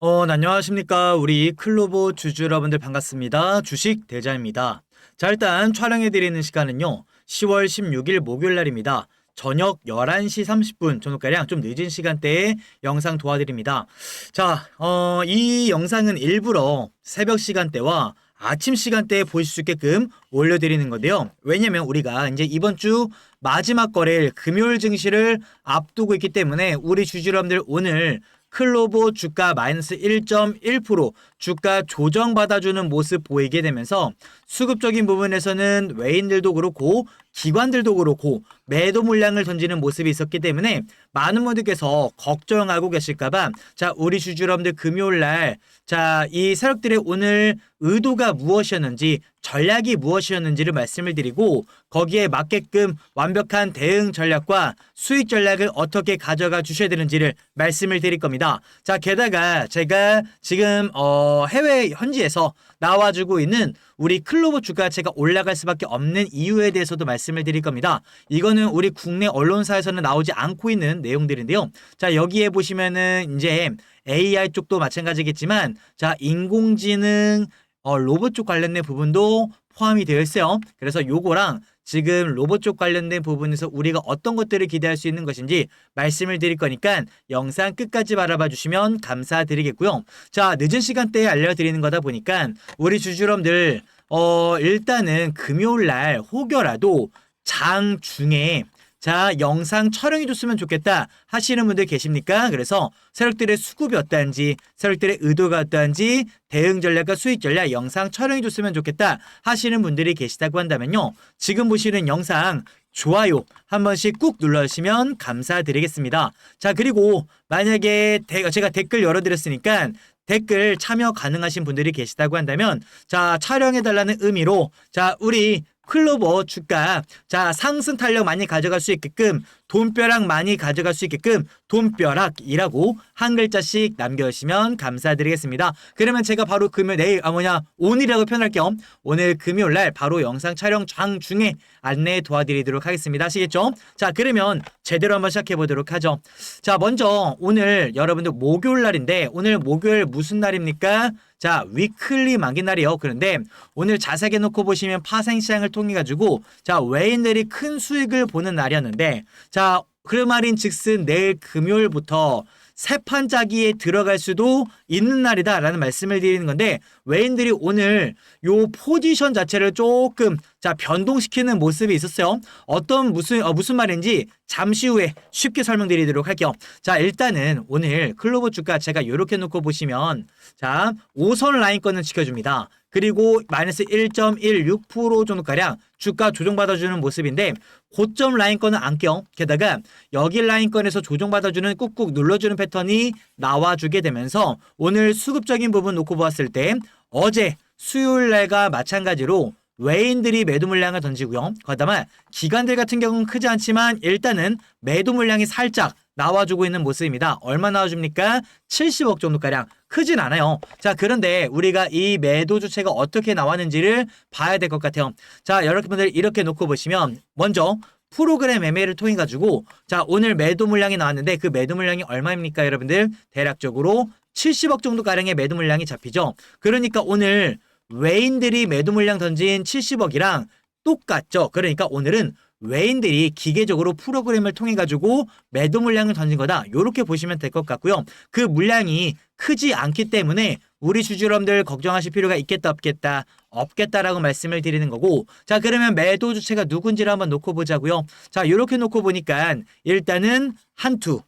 어, 네, 안녕하십니까. 우리 클로버 주주 여러분들 반갑습니다. 주식 대자입니다. 자, 일단 촬영해드리는 시간은요. 10월 16일 목요일 날입니다. 저녁 11시 30분 정도가량 좀 늦은 시간대에 영상 도와드립니다. 자, 어, 이 영상은 일부러 새벽 시간대와 아침 시간대에 보실 수 있게끔 올려드리는 건데요. 왜냐면 우리가 이제 이번 주 마지막 거래일 금요일 증시를 앞두고 있기 때문에 우리 주주 여러분들 오늘 클로버 주가 마이너스 1.1% 주가 조정 받아주는 모습 보이게 되면서 수급적인 부분에서는 외인들도 그렇고 기관들도 그렇고 매도 물량을 던지는 모습이 있었기 때문에 많은 분들께서 걱정하고 계실까봐 자 우리 주주 여러분들 금요일 날 자이 세력들의 오늘 의도가 무엇이었는지 전략이 무엇이었는지를 말씀을 드리고 거기에 맞게끔 완벽한 대응 전략과 수익 전략을 어떻게 가져가 주셔야 되는지를 말씀을 드릴 겁니다. 자 게다가 제가 지금 어 해외 현지에서 나와주고 있는 우리 클로버 주가체가 올라갈 수밖에 없는 이유에 대해서도 말씀을 드릴 겁니다. 이거는 우리 국내 언론사에서는 나오지 않고 있는 내용들인데요. 자, 여기에 보시면은 이제 AI 쪽도 마찬가지겠지만 자, 인공지능 어, 로봇 쪽 관련된 부분도 포함이 되어 있어요. 그래서 요거랑 지금 로봇 쪽 관련된 부분에서 우리가 어떤 것들을 기대할 수 있는 것인지 말씀을 드릴 거니까 영상 끝까지 바라봐 주시면 감사드리겠고요. 자, 늦은 시간대에 알려드리는 거다 보니까 우리 주주럼들 어, 일단은 금요일 날 혹여라도 장 중에 자, 영상 촬영해 줬으면 좋겠다 하시는 분들 계십니까? 그래서 세력들의 수급이 어떠한지, 세력들의 의도가 어떠한지, 대응 전략과 수익 전략 영상 촬영해 줬으면 좋겠다 하시는 분들이 계시다고 한다면요. 지금 보시는 영상 좋아요 한 번씩 꾹 눌러주시면 감사드리겠습니다. 자, 그리고 만약에 대, 제가 댓글 열어드렸으니까 댓글 참여 가능하신 분들이 계시다고 한다면 자 촬영해달라는 의미로 자 우리 클로버 주가 자 상승 탄력 많이 가져갈 수 있게끔 돈벼락 많이 가져갈 수 있게끔 돈벼락이라고 한 글자씩 남겨주시면 감사드리겠습니다. 그러면 제가 바로 금요일 내일 아 뭐냐 오늘이라고 표현할 겸 오늘 금요일 날 바로 영상 촬영 장 중에 안내 도와드리도록 하겠습니다. 아시겠죠? 자 그러면 제대로 한번 시작해 보도록 하죠. 자 먼저 오늘 여러분들 목요일 날인데 오늘 목요일 무슨 날입니까? 자, 위클리 날이요. 그런데 오늘 자세하게 놓고 보시면 파생 시장을 통해 가지고 자, 외인들이 큰 수익을 보는 날이었는데 자, 그 말인 즉슨 내일 금요일부터 세판짜기에 들어갈 수도 있는 날이다라는 말씀을 드리는 건데 외인들이 오늘 요 포지션 자체를 조금 자 변동시키는 모습이 있었어요. 어떤 무슨 어, 무슨 말인지 잠시 후에 쉽게 설명드리도록 할게요. 자 일단은 오늘 클로버 주가 제가 이렇게 놓고 보시면 자 5선 라인권을 지켜줍니다. 그리고 마이너스 1.16% 정도가량 주가 조정받아주는 모습인데 고점 라인권은 안 껴. 게다가 여기 라인권에서 조정받아주는 꾹꾹 눌러주는 패턴이 나와주게 되면서 오늘 수급적인 부분 놓고 보았을 때 어제 수요일 날과 마찬가지로 외인들이 매도 물량을 던지고요. 거다만 기관들 같은 경우는 크지 않지만 일단은 매도 물량이 살짝 나와주고 있는 모습입니다. 얼마 나와줍니까? 70억 정도가량. 크진 않아요. 자, 그런데 우리가 이 매도 주체가 어떻게 나왔는지를 봐야 될 것 같아요. 자, 여러분들 이렇게 놓고 보시면 먼저 프로그램 매매를 통해 가지고 자, 오늘 매도 물량이 나왔는데 그 매도 물량이 얼마입니까, 여러분들? 대략적으로 70억 정도 가량의 매도 물량이 잡히죠. 그러니까 오늘 외인들이 매도 물량 던진 70억이랑 똑같죠. 그러니까 오늘은 외인들이 기계적으로 프로그램을 통해 가지고 매도 물량을 던진 거다. 이렇게 보시면 될 것 같고요. 그 물량이 크지 않기 때문에 우리 주주님들 걱정하실 필요가 있겠다 없겠다 없겠다라고 말씀을 드리는 거고 자 그러면 매도 주체가 누군지를 한번 놓고 보자고요. 자 이렇게 놓고 보니까 일단은 한투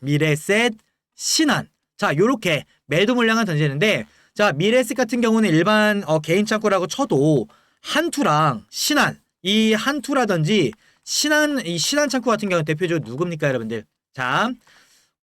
미래셋 신한 자 요렇게 매도 물량을 던지는데 자 미래셋 같은 경우는 일반 어, 개인 창고라고 쳐도 한투랑 신한 이 한투라든지 신한 이 신한 창고 같은 경우는 대표적으로 누굽니까 여러분들 자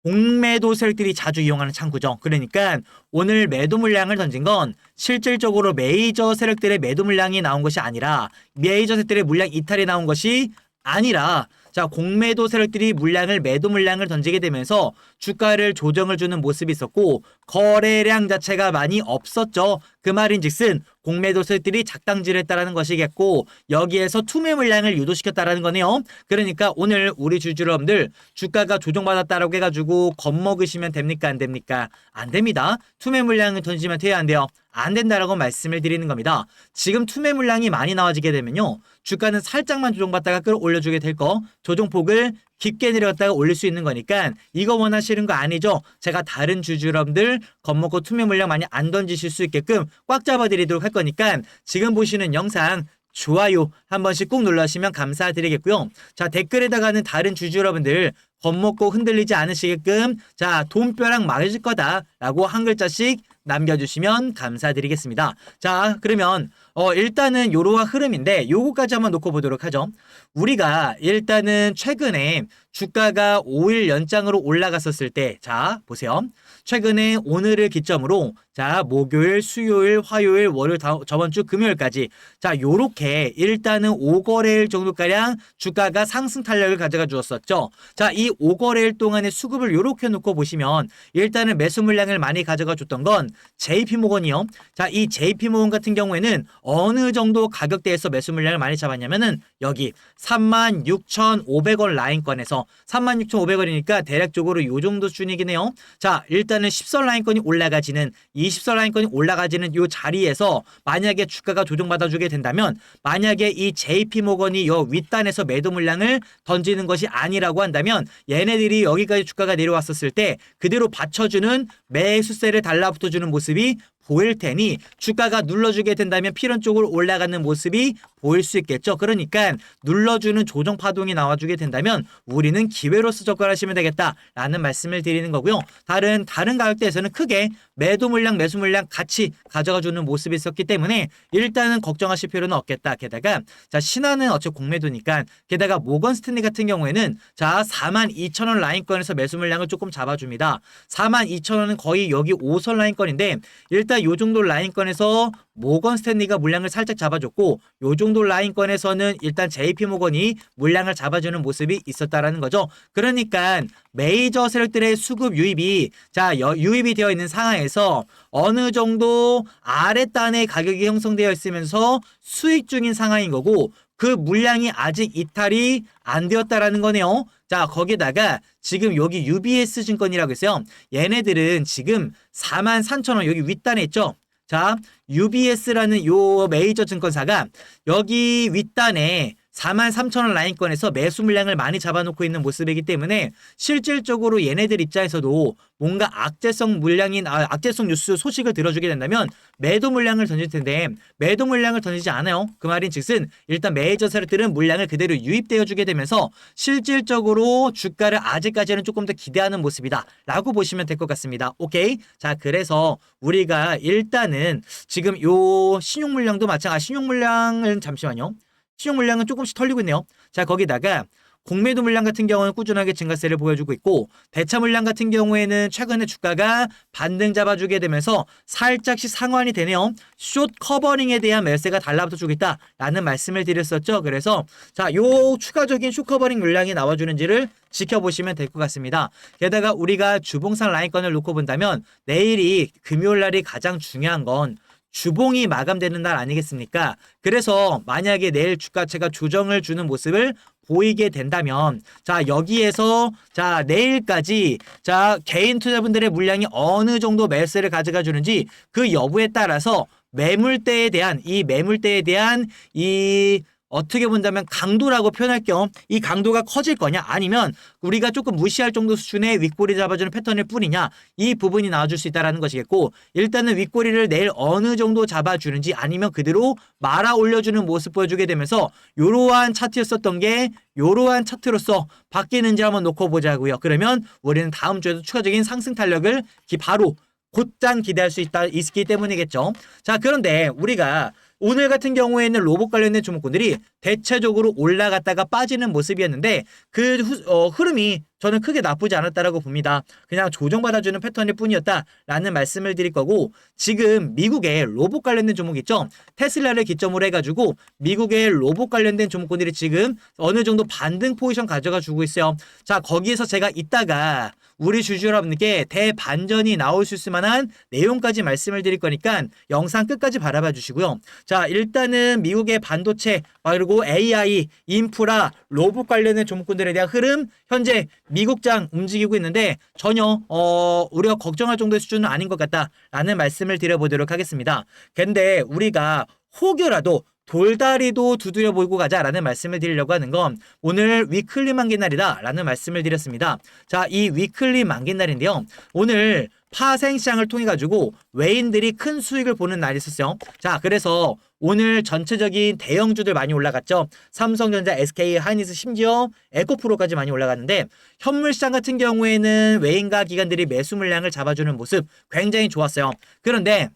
공매도 세력들이 자주 이용하는 창구죠. 그러니까 오늘 매도 물량을 던진 건 실질적으로 메이저 세력들의 매도 물량이 나온 것이 아니라 메이저 세력들의 물량 이탈이 나온 것이 아니라 자 공매도 세력들이 물량을 매도 물량을 던지게 되면서 주가를 조정을 주는 모습이 있었고 거래량 자체가 많이 없었죠. 그 말인즉슨 공매도 세력들이 작당질을 했다라는 것이겠고 여기에서 투매 물량을 유도시켰다라는 거네요. 그러니까 오늘 우리 주주 여러분들 주가가 조정받았다라고 해가지고 겁먹으시면 됩니까 안 됩니까? 안 됩니다. 투매 물량을 던지면 돼야 안 돼요. 안 된다라고 말씀을 드리는 겁니다. 지금 투매 물량이 많이 나와지게 되면요. 주가는 살짝만 조정받다가 끌어올려주게 될 거, 조정폭을 깊게 내려갔다가 올릴 수 있는 거니까 이거 원하시는 거 아니죠? 제가 다른 주주 여러분들 겁먹고 투매 물량 많이 안 던지실 수 있게끔 꽉 잡아드리도록 할 거니까 지금 보시는 영상 좋아요 한 번씩 꾹 눌러주시면 감사드리겠고요. 자 댓글에다가는 다른 주주 여러분들 겁먹고 흔들리지 않으시게끔 자 돈벼락 맞을 거다라고 한 글자씩 남겨주시면 감사드리겠습니다. 자 그러면 어 일단은 요로와 흐름인데 요거까지 한번 놓고 보도록 하죠. 우리가 일단은 최근에 주가가 5일 연장으로 올라갔었을 때, 자, 보세요. 최근에 오늘을 기점으로, 자, 목요일, 수요일, 화요일, 월요일, 다, 저번 주 금요일까지, 자, 요렇게 일단은 5거래일 정도가량 주가가 상승 탄력을 가져가 주었었죠. 자, 이 5거래일 동안의 수급을 요렇게 놓고 보시면, 일단은 매수 물량을 많이 가져가 줬던 건 JP모건이요. 자, 이 JP모건 같은 경우에는 어느 정도 가격대에서 매수 물량을 많이 잡았냐면은, 여기 36,500원 라인권에서 36,500원이니까 대략적으로 요 정도 수준이긴 해요. 자, 일단은 10선 라인권이 올라가지는 20선 라인권이 올라가지는 요 자리에서 만약에 주가가 조정받아 주게 된다면 만약에 이 JP 모건이 요 윗단에서 매도 물량을 던지는 것이 아니라고 한다면 얘네들이 여기까지 주가가 내려왔었을 때 그대로 받쳐주는 매수세를 달라붙어 주는 모습이 보일 테니 주가가 눌러주게 된다면 필연 쪽으로 올라가는 모습이 보일 수 있겠죠. 그러니까 눌러주는 조정 파동이 나와주게 된다면 우리는 기회로서 접근하시면 되겠다라는 말씀을 드리는 거고요. 다른 다른 가격대에서는 크게 매도 물량, 매수 물량 같이 가져가주는 모습이 있었기 때문에 일단은 걱정하실 필요는 없겠다. 게다가 자 신화는 어차피 공매도니까 게다가 모건 스탠리 같은 경우에는 자 4만 2천 원 라인권에서 매수 물량을 조금 잡아줍니다. 4만 2천 원은 거의 여기 5선 라인권인데 일단 요 정도 라인권에서 모건 스탠리가 물량을 살짝 잡아줬고 요 정도 라인권에서는 일단 JP 모건이 물량을 잡아주는 모습이 있었다라는 거죠. 그러니까 메이저 세력들의 수급 유입이 자 여- 유입이 되어 있는 상황에서 어느 정도 아랫단의 가격이 형성되어 있으면서 수익 중인 상황인 거고 그 물량이 아직 이탈이 안 되었다라는 거네요. 자, 거기다가 지금 여기 UBS 증권이라고 했어요. 얘네들은 지금 4만 3천 원 여기 윗단에 있죠. 자, UBS라는 요 메이저 증권사가 여기 윗단에 4만 3천 원 라인권에서 매수 물량을 많이 잡아놓고 있는 모습이기 때문에 실질적으로 얘네들 입장에서도 뭔가 악재성 물량인 아, 악재성 뉴스 소식을 들어주게 된다면 매도 물량을 던질 텐데 매도 물량을 던지지 않아요. 그 말인즉슨 일단 세력들은 물량을 그대로 유입되어 주게 되면서 실질적으로 주가를 아직까지는 조금 더 기대하는 모습이다라고 보시면 될 것 같습니다. 오케이. 자 그래서 우리가 일단은 지금 요 신용 물량도 마찬가지. 아, 신용 물량은 잠시만요. 신용 물량은 조금씩 털리고 있네요. 자, 거기다가 공매도 물량 같은 경우는 꾸준하게 증가세를 보여주고 있고 대차 물량 같은 경우에는 최근에 주가가 반등 잡아주게 되면서 살짝씩 상환이 되네요. 숏 커버링에 대한 매세가 달라붙어 주고 있다라는 말씀을 드렸었죠. 그래서 자, 요 추가적인 숏 커버링 물량이 나와주는지를 지켜보시면 될 것 같습니다. 게다가 우리가 주봉상 라인권을 놓고 본다면 내일이 금요일 날이 가장 중요한 건 주봉이 마감되는 날 아니겠습니까? 그래서 만약에 내일 주가채가 조정을 주는 모습을 보이게 된다면 자 여기에서 자 내일까지 자 개인 투자분들의 물량이 어느 정도 매수를 가져가 주는지 그 여부에 따라서 매물대에 대한 이 매물대에 대한 이 어떻게 본다면 강도라고 표현할 겸이 강도가 커질 거냐 아니면 우리가 조금 무시할 정도 수준의 윗꼬리 잡아주는 패턴일 뿐이냐 이 부분이 나와줄 수 있다라는 것이겠고 일단은 윗꼬리를 내일 어느 정도 잡아주는지 아니면 그대로 말아 올려주는 모습 보여주게 되면서 요러한 차트였었던 게 요러한 차트로서 바뀌는지 한번 놓고 보자고요. 그러면 우리는 다음 주에도 추가적인 상승 탄력을 기- 바로 곧장 기대할 수 있다 있기 때문이겠죠. 자 그런데 우리가 오늘 같은 경우에는 로봇 관련된 종목군들이 대체적으로 올라갔다가 빠지는 모습이었는데 그 후- 어, 흐름이 저는 크게 나쁘지 않았다라고 봅니다. 그냥 조정받아주는 패턴일 뿐이었다라는 말씀을 드릴 거고 지금 미국의 로봇 관련된 종목 있죠? 테슬라를 기점으로 해가지고 미국의 로봇 관련된 종목군들이 지금 어느 정도 반등 포지션 가져가 주고 있어요. 자 거기에서 제가 이따가 우리 주주 여러분께 대반전이 나올 수 있을 만한 내용까지 말씀을 드릴 거니까 영상 끝까지 바라봐 주시고요. 자, 일단은 미국의 반도체 그리고 AI, 인프라, 로봇 관련된 종목군들에 대한 흐름 현재 미국장 움직이고 있는데 전혀 어 우리가 걱정할 정도의 수준은 아닌 것 같다라는 말씀을 드려보도록 하겠습니다. 근데 우리가 혹여라도 돌다리도 두드려 보고 가자라는 말씀을 드리려고 하는 건 오늘 위클리 만기 날이다라는 말씀을 드렸습니다. 자, 이 위클리 만기 날인데요. 오늘 파생 시장을 통해 가지고 외인들이 큰 수익을 보는 날이 있었어요. 자, 그래서 오늘 전체적인 대형주들 많이 올라갔죠. 삼성전자, SK, 하이니스, 심지어 에코프로까지 많이 올라갔는데 현물 시장 같은 경우에는 외인과 기관들이 매수 물량을 잡아주는 모습 굉장히 좋았어요. 그런데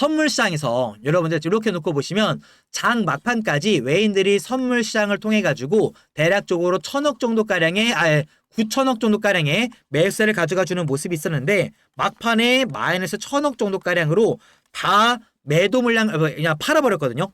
선물 시장에서 여러분들 이렇게 놓고 보시면 장 막판까지 외인들이 선물 시장을 통해 가지고 대략적으로 천억 정도 가량의 아 9천억 정도 가량의 매수세를 가져가 주는 모습이 있었는데 막판에 마이너스 천억 정도 가량으로 다 매도 물량 어, 그냥 팔아버렸거든요.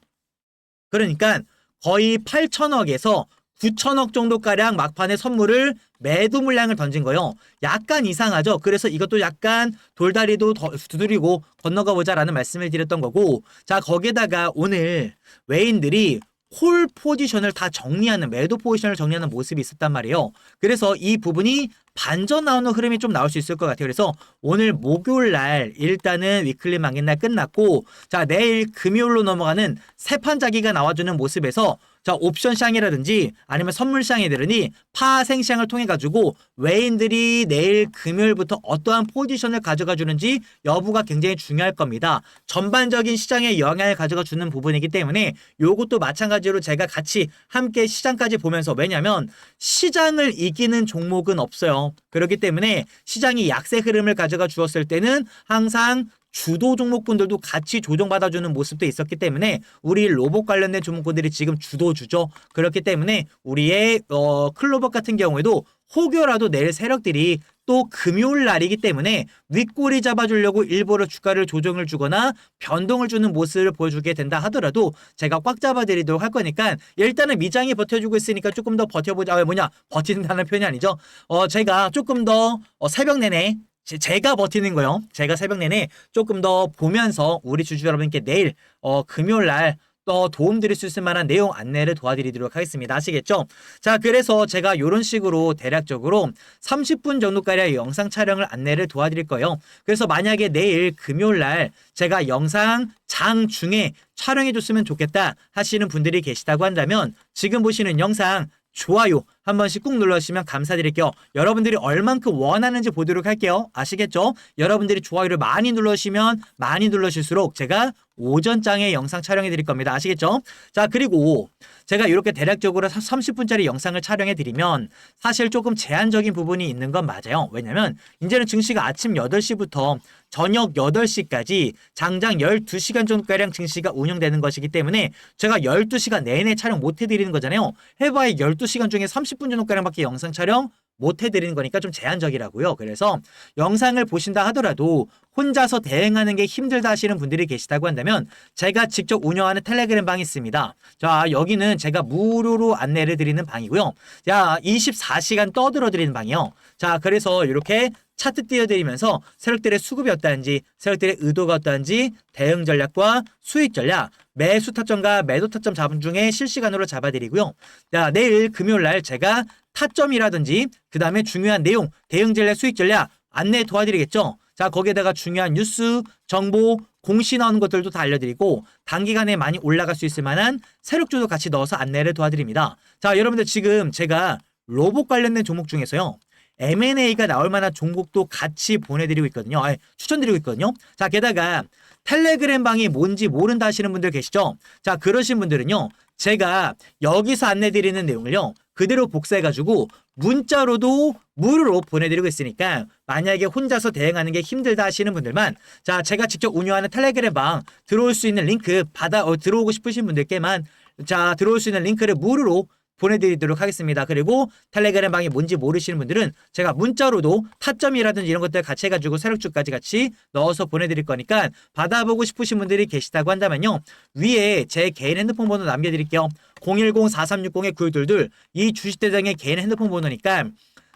그러니까 거의 8천억에서 9천억 정도 가량 막판에 선물을 매도 물량을 던진 거예요. 약간 이상하죠. 그래서 이것도 약간 돌다리도 더 두드리고 건너가 보자라는 말씀을 드렸던 거고, 자 거기에다가 오늘 외인들이 홀 포지션을 다 정리하는 매도 포지션을 정리하는 모습이 있었단 말이에요. 그래서 이 부분이 반전 나오는 흐름이 좀 나올 수 있을 것 같아요. 그래서 오늘 목요일 날 일단은 위클리 만기 날 끝났고 자 내일 금요일로 넘어가는 세판 자기가 나와주는 모습에서 자 옵션 시장이라든지 아니면 선물 시장이라든지 파생 시장을 통해 가지고 외인들이 내일 금요일부터 어떠한 포지션을 가져가 주는지 여부가 굉장히 중요할 겁니다. 전반적인 시장에 영향을 가져가 주는 부분이기 때문에 요것도 마찬가지로 제가 같이 함께 시장까지 보면서 왜냐면 시장을 이기는 종목은 없어요. 그렇기 때문에 시장이 약세 흐름을 가져가 주었을 때는 항상 주도 종목군들도 같이 조정받아주는 모습도 있었기 때문에 우리 로봇 관련된 종목군들이 지금 주도주죠. 그렇기 때문에 우리의 어, 클로버 같은 경우에도 혹여라도 내일 세력들이 또 금요일 날이기 때문에 윗꼬리 잡아주려고 일부러 주가를 조정을 주거나 변동을 주는 모습을 보여주게 된다 하더라도 제가 꽉 잡아드리도록 할 거니까 일단은 미장이 버텨주고 있으니까 조금 더 버텨보자. 아, 뭐냐 버틴다는 표현이 아니죠. 어 제가 조금 더 어, 새벽 내내 제- 제가 버티는 거요. 제가 새벽 내내 조금 더 보면서 우리 주주 여러분께 내일 어 금요일 날 또 도움 드릴 수 있을 만한 내용 안내를 도와드리도록 하겠습니다. 아시겠죠? 자, 그래서 제가 이런 식으로 대략적으로 30분 정도까지의 영상 촬영을 안내를 도와드릴 거예요. 그래서 만약에 내일 금요일 날 제가 영상 장 중에 촬영해 줬으면 좋겠다 하시는 분들이 계시다고 한다면 지금 보시는 영상 좋아요 한 번씩 꾹 눌러주시면 감사드릴게요. 여러분들이 얼만큼 원하는지 보도록 할게요. 아시겠죠? 여러분들이 좋아요를 많이 눌러주시면 많이 눌러주실수록 제가 오전장에 영상 촬영해 드릴 겁니다. 아시겠죠? 자, 그리고 제가 이렇게 대략적으로 30분짜리 영상을 촬영해 드리면 사실 조금 제한적인 부분이 있는 건 맞아요. 왜냐면 이제는 증시가 아침 8시부터 저녁 8시까지 장장 12시간 정도가량 증시가 운영되는 것이기 때문에 제가 12시간 내내 촬영 못 해드리는 거잖아요. 해봐야 12시간 중에 30분 정도가량밖에 영상 촬영 못 해드리는 거니까 좀 제한적이라고요. 그래서 영상을 보신다 하더라도 혼자서 대응하는 게 힘들다 하시는 분들이 계시다고 한다면 제가 직접 운영하는 텔레그램 방이 있습니다. 자, 여기는 제가 무료로 안내를 드리는 방이고요. 자, 24시간 떠들어 드리는 방이요. 자, 그래서 이렇게 차트 띄워드리면서 세력들의 수급이 어떠한지, 세력들의 의도가 어떠한지, 대응 전략과 수익 전략, 매수 타점과 매도 타점 잡은 중에 실시간으로 잡아드리고요. 자, 내일 금요일 날 제가 타점이라든지 그 다음에 중요한 내용, 대응 전략, 수익 전략 안내 도와드리겠죠. 자, 거기에다가 중요한 뉴스, 정보, 공시 나오는 것들도 다 알려드리고 단기간에 많이 올라갈 수 있을 만한 세력주도 같이 넣어서 안내를 도와드립니다. 자, 여러분들 지금 제가 로봇 관련된 종목 중에서요. M&A가 나올 만한 종목도 같이 보내드리고 있거든요. 아니, 추천드리고 있거든요. 자, 게다가 텔레그램 방이 뭔지 모른다 하시는 분들 계시죠? 자, 그러신 분들은요. 제가 여기서 안내드리는 내용을요. 그대로 복사해가지고 문자로도 무료로 보내드리고 있으니까 만약에 혼자서 대응하는 게 힘들다 하시는 분들만 자 제가 직접 운영하는 텔레그램 방 들어올 수 있는 링크 받아 어, 들어오고 싶으신 분들께만 자 들어올 수 있는 링크를 무료로 보내드리도록 하겠습니다. 그리고 텔레그램 방이 뭔지 모르시는 분들은 제가 문자로도 타점이라든지 이런 것들 같이 해가지고 세력주까지 같이 넣어서 보내드릴 거니까 받아보고 싶으신 분들이 계시다고 한다면요. 위에 제 개인 핸드폰 번호 남겨드릴게요. 010-4360-9122 이 주식대장의 개인 핸드폰 번호니까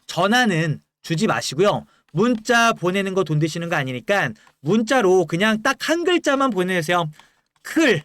전화는 주지 마시고요. 문자 보내는 거 돈 드시는 거 아니니까 문자로 그냥 딱 한 글자만 보내세요. 클,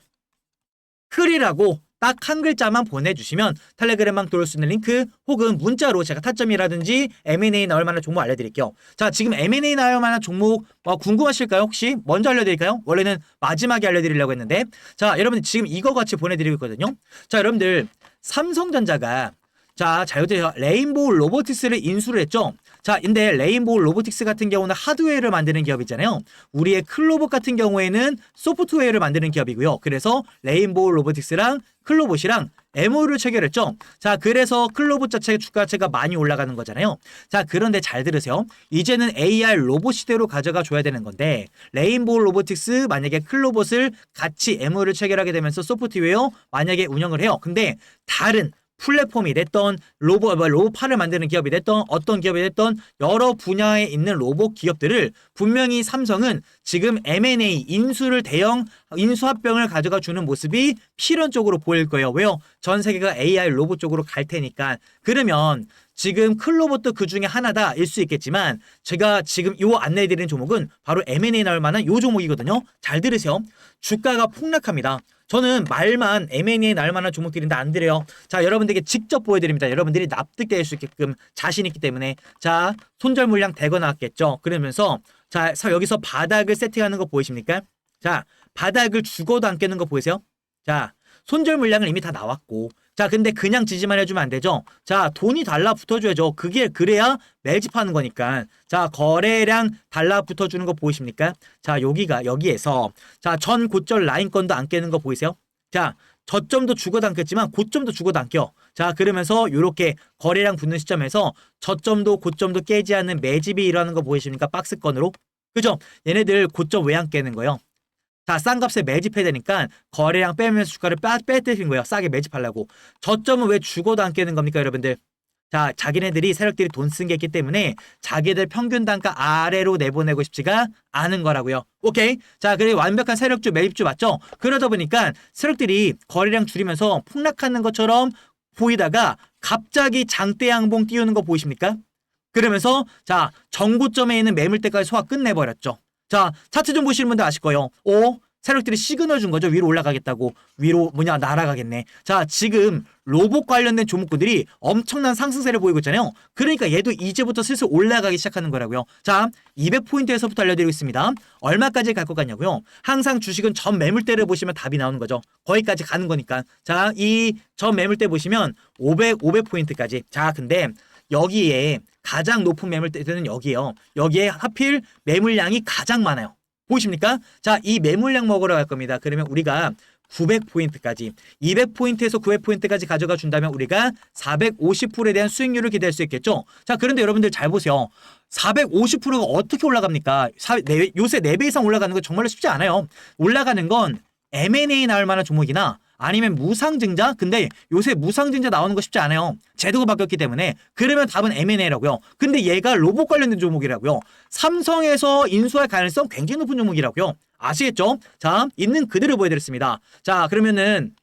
클이라고 딱 한 글자만 보내주시면 텔레그램망 들어올 수 있는 링크 혹은 문자로 제가 타점이라든지 M&A 나올 만한 종목 알려드릴게요. 자, 지금 M&A 나올 만한 종목 어, 궁금하실까요? 혹시 먼저 알려드릴까요? 원래는 마지막에 알려드리려고 했는데 자, 여러분들 지금 이거 같이 보내드리고 있거든요. 자, 여러분들 삼성전자가 자, 잘 보세요. 레인보우 로보틱스를 인수를 했죠. 자, 근데 레인보우 로보틱스 같은 경우는 하드웨어를 만드는 기업이잖아요. 우리의 클로봇 같은 경우에는 소프트웨어를 만드는 기업이고요. 그래서 레인보우 로보틱스랑 클로봇이랑 MO를 체결했죠. 자, 그래서 클로봇 자체 주가체가 많이 올라가는 거잖아요. 자, 그런데 잘 들으세요. 이제는 AR 로봇 시대로 가져가 줘야 되는 건데 레인보우 로보틱스 만약에 클로봇을 같이 MO를 체결하게 되면서 소프트웨어 만약에 운영을 해요. 근데 다른 플랫폼이 됐던 로봇 뭐 로봇팔을 만드는 기업이 됐던 어떤 기업이 됐던 여러 분야에 있는 로봇 기업들을 분명히 삼성은 지금 M&A 인수를 대형 인수 합병을 가져가 주는 모습이 필연적으로 보일 거예요. 왜요? 전 세계가 AI 로봇 쪽으로 갈 테니까. 그러면 지금 클로봇도 그 중에 하나다 일 수 있겠지만 제가 지금 요 안내해 드리는 종목은 바로 M&A 나올 만한 요 종목이거든요. 잘 들으세요. 주가가 폭락합니다. 저는 말만 M&A 나올 만한 종목들인데 안 드려요. 자, 여러분들에게 직접 보여드립니다. 여러분들이 납득될 수 있게끔 자신 있기 때문에 자, 손절 물량 대거 나왔겠죠. 그러면서 자, 서 여기서 바닥을 세팅하는 거 보이십니까? 자, 바닥을 죽어도 안 깨는 거 보이세요? 자, 손절 물량은 이미 다 나왔고 자, 근데 그냥 지지만 해주면 안 되죠. 자, 돈이 달라붙어줘야죠. 그게 그래야 매집하는 거니까. 자, 거래량 달라붙어주는 거 보이십니까? 자, 여기가 여기에서 자, 전 고점 라인건도 안 깨는 거 보이세요? 자, 저점도 죽어도 안 깼지만 고점도 죽어도 안 껴. 자, 그러면서 이렇게 거래량 붙는 시점에서 저점도 고점도 깨지 않는 매집이 일어나는 거 보이십니까? 박스건으로. 그죠? 얘네들 고점 왜 안 깨는 거예요? 자, 싼 값에 매집해야 되니까 거래량 빼면서 주가를 빼, 빼뜨린 거예요. 싸게 매집하려고. 저점은 왜 죽어도 안 깨는 겁니까, 여러분들? 자, 자기네들이 세력들이 돈 쓴 게 있기 때문에 자기들 평균 단가 아래로 내보내고 싶지가 않은 거라고요. 오케이? 자, 그래 완벽한 세력주 매입주 맞죠? 그러다 보니까 세력들이 거래량 줄이면서 폭락하는 것처럼 보이다가 갑자기 장대 양봉 띄우는 거 보이십니까? 그러면서 자, 정고점에 있는 매물대까지 소화 끝내버렸죠. 자, 차트 좀 보시는 분들 아실 거예요. 오, 세력들이 시그널 준 거죠. 위로 올라가겠다고. 위로 뭐냐 날아가겠네. 자, 지금 로봇 관련된 종목군들이 엄청난 상승세를 보이고 있잖아요. 그러니까 얘도 이제부터 슬슬 올라가기 시작하는 거라고요. 자, 200포인트에서부터 알려드리고 있습니다. 얼마까지 갈 것 같냐고요. 항상 주식은 전 매물대를 보시면 답이 나오는 거죠. 거기까지 가는 거니까. 자, 이 전 매물대 보시면 500, 500포인트까지. 자, 근데 여기에 가장 높은 매물대는 여기에요. 여기에 하필 매물량이 가장 많아요. 보이십니까? 자, 이 매물량 먹으러 갈 겁니다. 그러면 우리가 900포인트까지 200포인트에서 900포인트까지 가져가 준다면 우리가 450%에 대한 수익률을 기대할 수 있겠죠. 자, 그런데 여러분들 잘 보세요. 450%가 어떻게 올라갑니까? 사, 네, 요새 4배 이상 올라가는 거 정말로 쉽지 않아요. 올라가는 건 M&A 나올 만한 종목이나 아니면 무상증자? 근데 요새 무상증자 나오는 거 쉽지 않아요. 제도가 바뀌었기 때문에. 그러면 답은 M&A라고요. 근데 얘가 로봇 관련된 종목이라고요. 삼성에서 인수할 가능성 굉장히 높은 종목이라고요. 아시겠죠? 자, 있는 그대로 보여드렸습니다. 자, 그러면은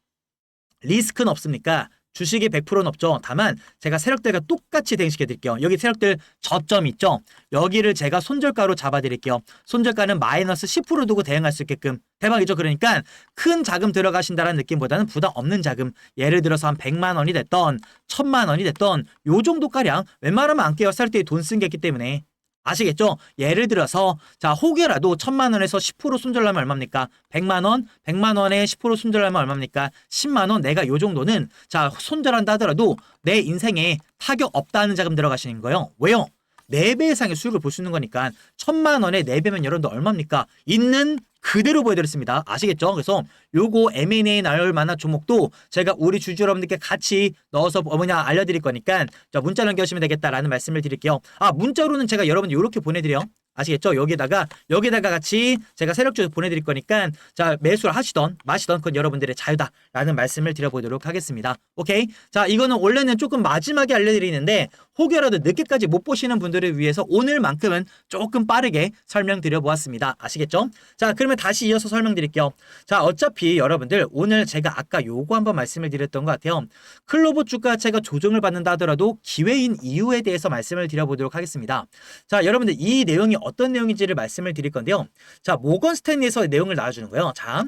리스크는 없습니까? 주식이 100%는 없죠. 다만 제가 세력들과 똑같이 대응시켜 드릴게요. 여기 세력들 저점 있죠. 여기를 제가 손절가로 잡아 드릴게요. 손절가는 마이너스 10% 두고 대응할 수 있게끔 대박이죠. 그러니까 큰 자금 들어가신다는 느낌보다는 부담 없는 자금. 예를 들어서 한 100만 원이 됐던 1000만 원이 됐던 요 정도 가량 웬만하면 안 깨요. 세력들이 돈 쓴 게 있기 때문에. 아시겠죠? 예를 들어서 자 혹여라도 천만 원에서 10% 손절하면 얼마입니까? 100만 원, 100만 원에 10% 손절하면 얼마입니까? 10만 원 내가 요 정도는 자 손절한다 하더라도 내 인생에 타격 없다는 자금 들어가시는 거예요. 왜요? 4배 이상의 수익을 볼 수 있는 거니까 천만 원에 4배면 여러분들 얼마입니까? 있는 그대로 보여드렸습니다. 아시겠죠? 그래서 요거 M&A 나올 만한 종목도 제가 우리 주주 여러분들께 같이 넣어서 뭐냐 알려드릴 거니까 자 문자 남겨주시면 되겠다라는 말씀을 드릴게요. 아 문자로는 제가 여러분들 이렇게 보내드려. 아시겠죠? 여기다가 여기다가 같이 제가 세력주 보내드릴 거니까 자 매수를 하시던 마시던 그건 여러분들의 자유다라는 말씀을 드려보도록 하겠습니다. 오케이? 자 이거는 원래는 조금 마지막에 알려드리는데 혹여라도 늦게까지 못 보시는 분들을 위해서 오늘만큼은 조금 빠르게 설명드려 보았습니다. 아시겠죠? 자 그러면 다시 이어서 설명드릴게요. 자 어차피 여러분들 오늘 제가 아까 요거 한번 말씀을 드렸던 것 같아요. 클로버 주가체가 조정을 받는다 하더라도 기회인 이유에 대해서 말씀을 드려보도록 하겠습니다. 자 여러분들 이 내용이 어떤 내용인지를 말씀을 드릴 건데요. 자 모건 스탠리에서 내용을 나와주는 거예요. 자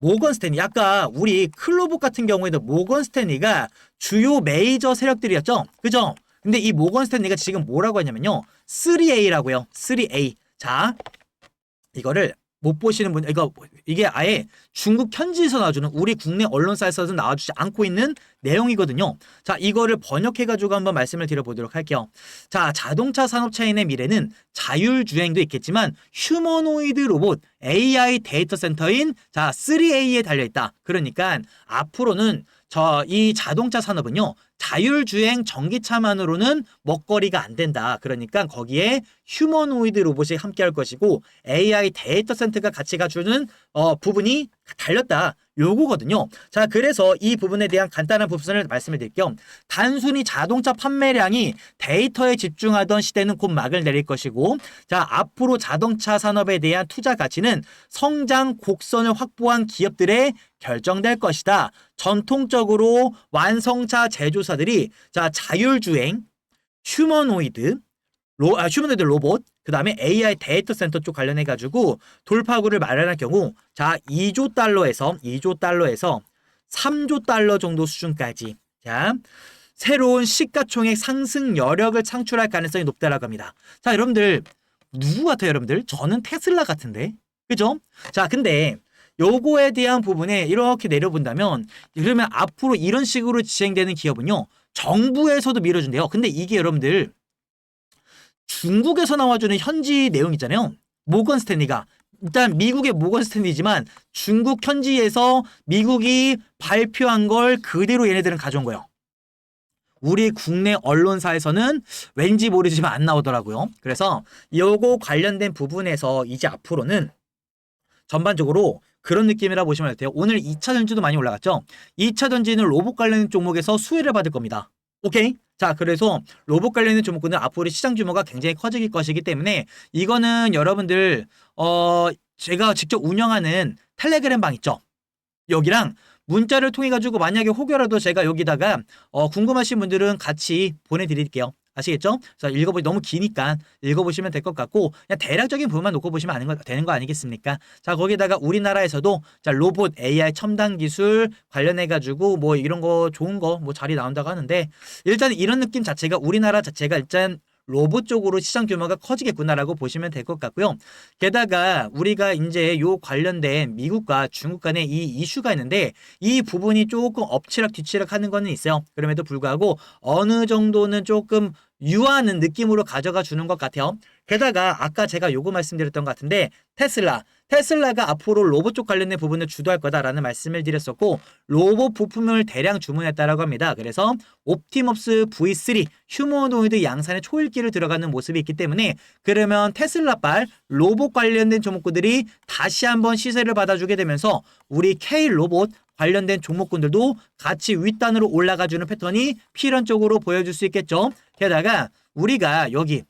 모건 스탠리 아까 우리 클로버 같은 경우에도 모건 스탠리가 주요 메이저 세력들이었죠. 그죠? 근데 이 모건 스탠리가 지금 뭐라고 하냐면요. 3A라고요. 3A. 자, 이거를 못 보시는 분, 이거 이게 아예 중국 현지에서 나와주는 우리 국내 언론사에서는 나와주지 않고 있는 내용이거든요. 자, 이거를 번역해가지고 한번 말씀을 드려보도록 할게요. 자, 자동차 산업 체인의 미래는 자율주행도 있겠지만 휴머노이드 로봇 AI 데이터 센터인 자 3A에 달려 있다. 그러니까 앞으로는 저 이 자동차 산업은요 자율주행 전기차만으로는 먹거리가 안 된다. 그러니까 거기에 휴머노이드 로봇이 함께 할 것이고 AI 데이터 센터가 같이 가주는 어, 부분이 달렸다. 요거거든요. 자, 그래서 이 부분에 대한 간단한 부분을 말씀을 드릴게요. 단순히 자동차 판매량이 데이터에 집중하던 시대는 곧 막을 내릴 것이고, 자, 앞으로 자동차 산업에 대한 투자 가치는 성장 곡선을 확보한 기업들의 결정될 것이다. 전통적으로 완성차 제조 사들이 자, 자율주행, 휴머노이드, 로, 아, 휴머노이드 로봇, 그 다음에 AI 데이터 센터 쪽 관련해 가지고 돌파구를 마련할 경우 자 2조 달러에서 2조 달러에서 3조 달러 정도 수준까지 자 새로운 시가총액 상승 여력을 창출할 가능성이 높다라고 합니다. 자 여러분들 누구 같아요 여러분들? 저는 테슬라 같은데 그죠? 자 근데 요거에 대한 부분에 이렇게 내려본다면 그러면 앞으로 이런 식으로 진행되는 기업은요 정부에서도 밀어준대요. 근데 이게 여러분들 중국에서 나와주는 현지 내용 있잖아요. 모건 스탠리가 일단 미국의 모건 스탠리지만 중국 현지에서 미국이 발표한 걸 그대로 얘네들은 가져온 거예요. 우리 국내 언론사에서는 왠지 모르지만 안 나오더라고요. 그래서 요거 관련된 부분에서 이제 앞으로는 전반적으로 그런 느낌이라 보시면 돼요. 오늘 2차 전지도 많이 올라갔죠. 2차 전지는 로봇 관련 종목에서 수혜를 받을 겁니다. 오케이? 자, 그래서 로봇 관련된 종목군은 앞으로 시장 규모가 굉장히 커질 것이기 때문에 이거는 여러분들 어 제가 직접 운영하는 텔레그램 방 있죠. 여기랑 문자를 통해 가지고 만약에 혹여라도 제가 여기다가 어 궁금하신 분들은 같이 보내드릴게요. 아시겠죠? 자, 읽어보기 너무 기니까 읽어보시면 될 것 같고 그냥 대략적인 부분만 놓고 보시면 아는 거, 되는 거 아니겠습니까? 자, 거기다가 우리나라에서도 자, 로봇 AI 첨단 기술 관련해 가지고 뭐 이런 거 좋은 거 뭐 자리 나온다고 하는데 일단 이런 느낌 자체가 우리나라 자체가 일단 로봇 쪽으로 시장 규모가 커지겠구나라고 보시면 될 것 같고요. 게다가 우리가 이제 요 관련된 미국과 중국 간의 이 이슈가 있는데 이 부분이 조금 엎치락 뒤치락 하는 거는 있어요. 그럼에도 불구하고 어느 정도는 조금 유하는 느낌으로 가져가 주는 것 같아요. 게다가 아까 제가 요거 말씀드렸던 것 같은데 테슬라 테슬라가 앞으로 로봇 쪽 관련된 부분을 주도할 거다라는 말씀을 드렸었고 로봇 부품을 대량 주문했다라고 합니다. 그래서 옵티머스 V3 휴머노이드 양산의 초읽기를 들어가는 모습이 있기 때문에 그러면 테슬라발 로봇 관련된 종목군들이 다시 한번 시세를 받아주게 되면서 우리 K 로봇 관련된 종목군들도 같이 윗단으로 올라가주는 패턴이 필연적으로 보여줄 수 있겠죠. 게다가 우리가 여기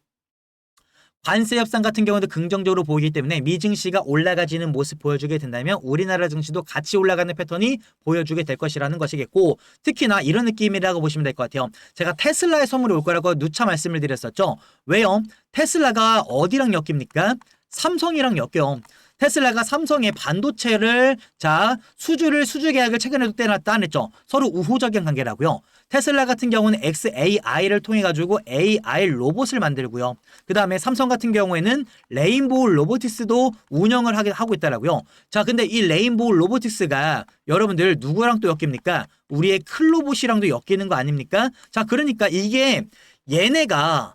관세 협상 같은 경우도 긍정적으로 보이기 때문에 미 증시가 올라가지는 모습 보여주게 된다면 우리나라 증시도 같이 올라가는 패턴이 보여주게 될 것이라는 것이겠고 특히나 이런 느낌이라고 보시면 될 것 같아요. 제가 테슬라의 선물이 올 거라고 누차 말씀을 드렸었죠. 왜요? 테슬라가 어디랑 엮입니까? 삼성이랑 엮여요. 테슬라가 삼성의 반도체를 자 수주를 수주 계약을 최근에도 떼놨다 안 했죠. 서로 우호적인 관계라고요. 테슬라 같은 경우는 XAI를 통해 가지고 AI 로봇을 만들고요. 그 다음에 삼성 같은 경우에는 레인보우 로보틱스도 운영을 하게 하고 있다라고요. 자, 근데 이 레인보우 로보틱스가 여러분들 누구랑 또 엮입니까? 우리의 클로봇이랑도 엮이는 거 아닙니까? 자, 그러니까 이게 얘네가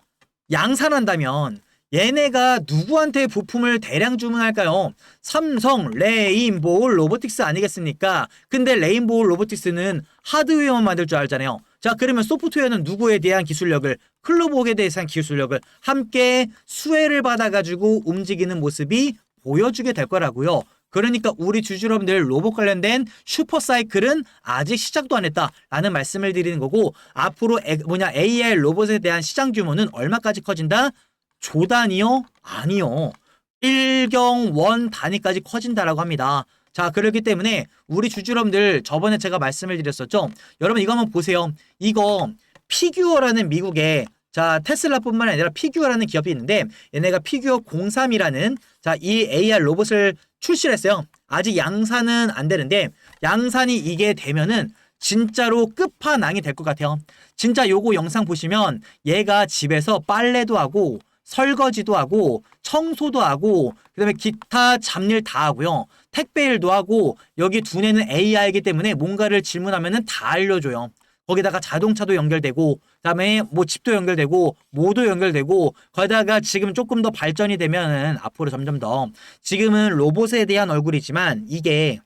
양산한다면 얘네가 누구한테 부품을 대량 주문할까요? 삼성, 레인보우 로보틱스 아니겠습니까? 근데 레인보우 로보틱스는 하드웨어만 만들 줄 알잖아요. 자, 그러면 소프트웨어는 누구에 대한 기술력을 클로버에 대한 기술력을 함께 수혜를 받아가지고 움직이는 모습이 보여주게 될 거라고요. 그러니까 우리 주주 여러분들 로봇 관련된 슈퍼사이클은 아직 시작도 안 했다라는 말씀을 드리는 거고 앞으로 에- 뭐냐 AI 로봇에 대한 시장 규모는 얼마까지 커진다? 조 단위요? 아니요. 일경원 단위까지 커진다라고 합니다. 자, 그렇기 때문에 우리 주주 여러분들 저번에 제가 말씀을 드렸었죠. 여러분 이거 한번 보세요. 이거 피규어라는 미국의 자 테슬라뿐만 아니라 피규어라는 기업이 있는데 얘네가 피규어 03이라는 자 이 AR 로봇을 출시를 했어요. 아직 양산은 안 되는데 양산이 이게 되면은 진짜로 끝판왕이 될 것 같아요. 진짜 요거 영상 보시면 얘가 집에서 빨래도 하고 설거지도 하고 청소도 하고 그다음에 기타 잡일 다 하고요. 택배 일도 하고 여기 두뇌는 AI이기 때문에 뭔가를 질문하면은 다 알려줘요. 거기다가 자동차도 연결되고 그다음에 뭐 집도 연결되고 모도 연결되고 거기다가 지금 조금 더 발전이 되면은 앞으로 점점 더 지금은 로봇에 대한 얼굴이지만 이게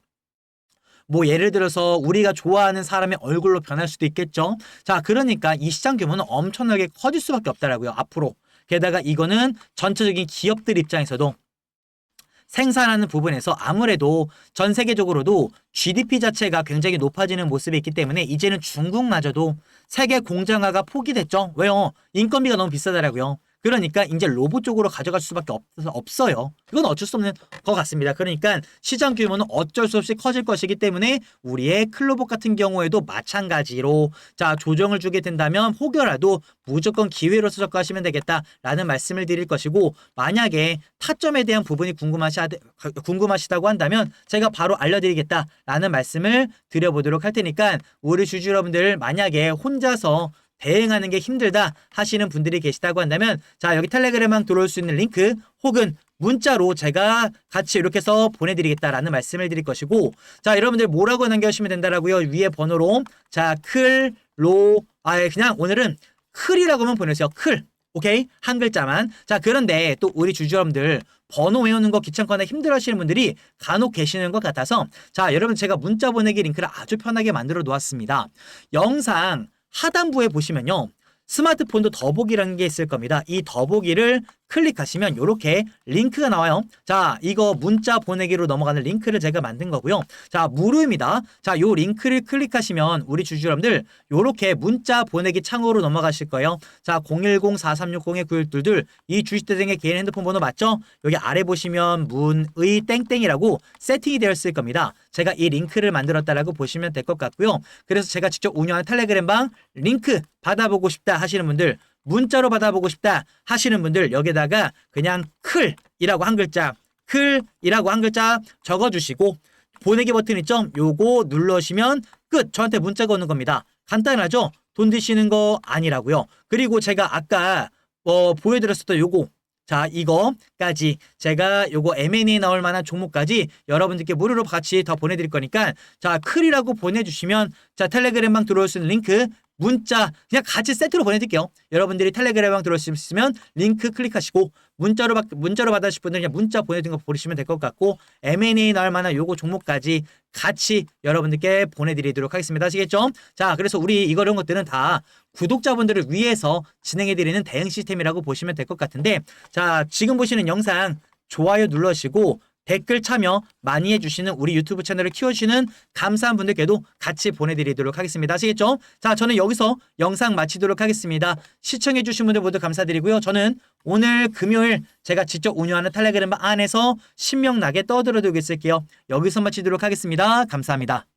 뭐 예를 들어서 우리가 좋아하는 사람의 얼굴로 변할 수도 있겠죠. 자, 그러니까 이 시장 규모는 엄청나게 커질 수밖에 없다라고요. 앞으로. 게다가 이거는 전체적인 기업들 입장에서도 생산하는 부분에서 아무래도 전 세계적으로도 GDP 자체가 굉장히 높아지는 모습이 있기 때문에 이제는 중국마저도 세계 공장화가 포기됐죠. 왜요? 인건비가 너무 비싸더라고요. 그러니까 이제 로봇 쪽으로 가져갈 수밖에 없어서 없어요. 이건 어쩔 수 없는 것 같습니다. 그러니까 시장 규모는 어쩔 수 없이 커질 것이기 때문에 우리의 클로봇 같은 경우에도 마찬가지로 자 조정을 주게 된다면 혹여라도 무조건 기회로서 접근하시면 되겠다라는 말씀을 드릴 것이고 만약에 타점에 대한 부분이 궁금하시 궁금하시다고 한다면 제가 바로 알려드리겠다라는 말씀을 드려보도록 할 테니까 우리 주주 여러분들 만약에 혼자서 대응하는 게 힘들다 하시는 분들이 계시다고 한다면 자 여기 텔레그램만 들어올 수 있는 링크 혹은 문자로 제가 같이 이렇게 해서 보내드리겠다라는 말씀을 드릴 것이고 자 여러분들 뭐라고 남겨주시면 된다라고요? 위에 번호로 자 클로 아 그냥 오늘은 클이라고만 보내세요. 클. 오케이? 한 글자만. 자 그런데 또 우리 주주 여러분들 번호 외우는 거 귀찮거나 힘들어 하시는 분들이 간혹 계시는 것 같아서 자 여러분 제가 문자 보내기 링크를 아주 편하게 만들어 놓았습니다. 영상 하단부에 보시면요. 스마트폰도 더보기라는 게 있을 겁니다. 이 더보기를 클릭하시면 이렇게 링크가 나와요. 자, 이거 문자 보내기로 넘어가는 링크를 제가 만든 거고요. 자, 무료입니다. 자, 요 링크를 클릭하시면 우리 주주 여러분들 요렇게 문자 보내기 창으로 넘어가실 거예요. 자, 010-4360-9122 이 주식대생의 개인 핸드폰 번호 맞죠? 여기 아래 보시면 문의 땡땡이라고 세팅이 되어 있을 겁니다. 제가 이 링크를 만들었다라고 보시면 될 것 같고요. 그래서 제가 직접 운영하는 텔레그램 방 링크 받아보고 싶다 하시는 분들 문자로 받아보고 싶다 하시는 분들 여기다가 그냥 클이라고 한 글자 클이라고 한 글자 적어주시고 보내기 버튼 있죠? 요거 눌러시면 끝 저한테 문자가 오는 겁니다. 간단하죠? 돈 드시는 거 아니라고요. 그리고 제가 아까 어, 보여드렸었던 요거 자 이거까지 제가 요거 M&A 나올 만한 종목까지 여러분들께 무료로 같이 더 보내드릴 거니까 자 클이라고 보내주시면 자 텔레그램방 들어올 수 있는 링크 문자 그냥 같이 세트로 보내드릴게요. 여러분들이 텔레그램방 들어오시면 링크 클릭하시고 문자로 받 문자로 받으실 분들 그냥 문자 보내드린 거 보시면 될 것 같고 M&A 나올 만한 요거 종목까지 같이 여러분들께 보내드리도록 하겠습니다. 아시겠죠? 자 그래서 우리 이거 이런 것들은 다 구독자분들을 위해서 진행해드리는 대응 시스템이라고 보시면 될 것 같은데 자 지금 보시는 영상 좋아요 눌러주시고 댓글 참여 많이 해주시는 우리 유튜브 채널을 키워주시는 감사한 분들께도 같이 보내드리도록 하겠습니다. 아시겠죠? 자, 저는 여기서 영상 마치도록 하겠습니다. 시청해주신 분들 모두 감사드리고요. 저는 오늘 금요일 제가 직접 운영하는 텔레그램 안에서 신명나게 떠들어두고 있을게요. 여기서 마치도록 하겠습니다. 감사합니다.